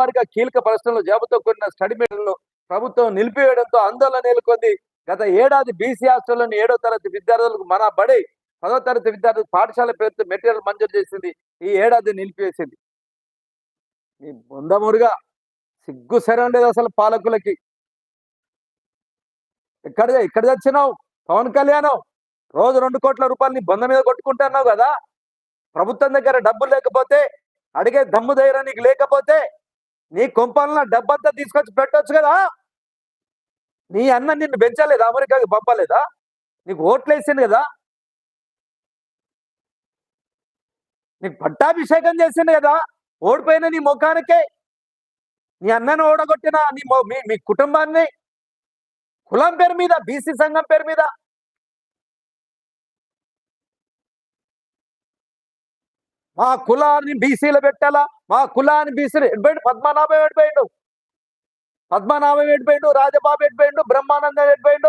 వారిగా కీలక ప్రశ్నలు జాబుతో కూడిన స్టడీ మీటర్లు ప్రభుత్వం నిలిపివేయడంతో ఆందోళన నెలకొంది. గత ఏడాది బీసీ హాస్టల్లోని ఏడో తరగతి విద్యార్థులకు మన బడి పదో తరగతి విద్యార్థులకు పాఠశాల పేరుతో మెటీరియల్ మంజూరు చేసింది. ఈ ఏడాది నిలిపివేసింది. ఈ బొందమురుగా సిగ్గు సరైన లేదు అసలు పాలకులకి. ఎక్కడ ఎక్కడ తెచ్చినావు? పవన్ కళ్యాణ్ రోజు రెండు కోట్ల రూపాయలు బొంద మీద కొట్టుకుంటున్నావు కదా? ప్రభుత్వం దగ్గర డబ్బులు లేకపోతే అడిగే దమ్ము ధైర్యం నీకు లేకపోతే నీ కొంపలన డబ్బంతా తీసుకొచ్చి పెట్టొచ్చు కదా. నీ అన్న నిన్ను పెంచలేదా? అమెరికాకి పంపలేదా? నీకు ఓట్లు వేసింది కదా. నీకు పట్టాభిషేకం చేసింది కదా. ఓడిపోయిన నీ ముఖానికే. నీ అన్నను ఓడగొట్టిన నీ మీ కుటుంబాన్ని. కులం పేరు మీద బీసీ సంఘం పేరు మీద మా కులాన్ని బీసీలు పెట్టాలా మా కులాన్ని బీసీలు ఎడిపోయిండు పద్మనాభం ఎడిపోయిండు పద్మనాభం ఎడిపోయిండు రాజబాబు ఎడిపోయిండు బ్రహ్మానందం ఎడిపోయిండు